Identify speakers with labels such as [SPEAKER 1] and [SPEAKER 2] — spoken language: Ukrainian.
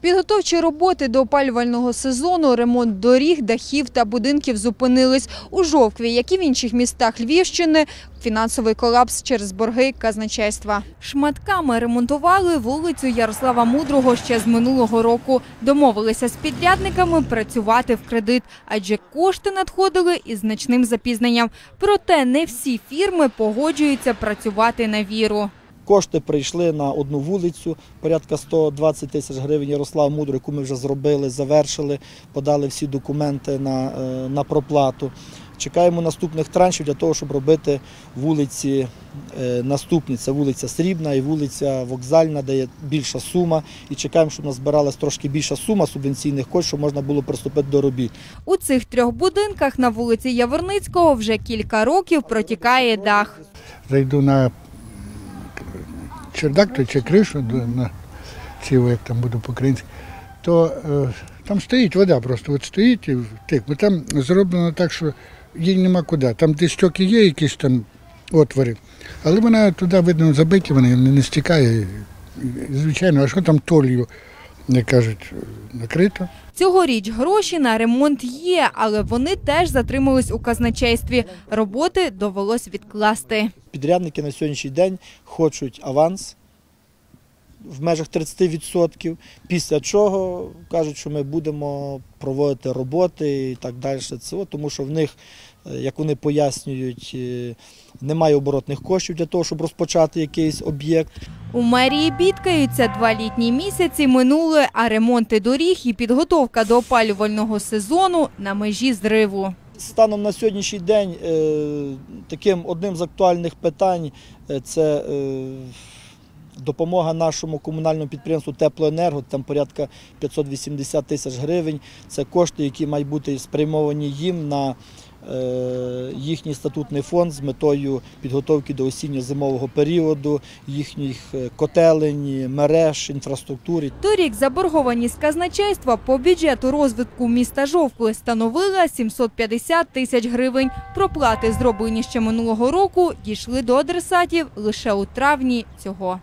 [SPEAKER 1] Підготовчі роботи до опалювального сезону, ремонт доріг, дахів та будинків зупинились. У Жовкві, як і в інших містах Львівщини, фінансовий колапс через борги казначейства. Шматками ремонтували вулицю Ярослава Мудрого ще з минулого року. Домовилися з підрядниками працювати в кредит, адже кошти надходили із значним запізненням. Проте не всі фірми погоджуються працювати на віру.
[SPEAKER 2] Кошти прийшли на одну вулицю, порядка 120 тисяч гривень Ярослава Мудро, яку ми вже зробили, завершили, подали всі документи на, е, на проплату. Чекаємо наступних траншів для того, щоб робити вулиці е, наступні. Це вулиця Срібна і вулиця Вокзальна, де є більша сума. І чекаємо, щоб назбиралась трошки більша сума субвенційних коштів, щоб можна було приступити до робіт.
[SPEAKER 1] У цих трьох будинках на вулиці Яворницького вже кілька років протікає дах.
[SPEAKER 3] зайду на чердак то чи кришу на цілу, як там буду по-українськи, то е, там стоїть вода, просто от стоїть і тик. Бо там зроблено так, що їй нема куди. Там десь стьоки є, якісь там отвори, але вона туди, видно, забиті, вони не, не стікає. Звичайно, а що там толью, як кажуть, накрито.
[SPEAKER 1] Цьогоріч гроші на ремонт є, але вони теж затримались у казначействі. Роботи довелось відкласти.
[SPEAKER 2] Підрядники на сьогоднішній день хочуть аванс в межах 30%, після чого кажуть, що ми будемо проводити роботи і так далі. Це тому що в них, е, як вони пояснюють, е, немає оборотних коштів для того, щоб розпочати якийсь об'єкт.
[SPEAKER 1] У мерії бідкаються два літні місяці минули, а ремонти доріг і підготовка до опалювального сезону на межі зриву.
[SPEAKER 2] Станом на сьогоднішній день е, таким одним з актуальних питань е, це е, допомога нашому комунальному підприємству Теплоенерго, там порядка 580 тисяч гривень. Це кошти, які мають бути спрямовані їм на їхній статутний фонд з метою підготовки до осінньо-зимового періоду, їхніх е, котелень, мереж, інфраструктури.
[SPEAKER 1] Торік заборгованість казначейства по бюджету розвитку міста Жовкви становила 750 тисяч гривень. Проплати, зроблені ще минулого року, дійшли до адресатів лише у травні цього.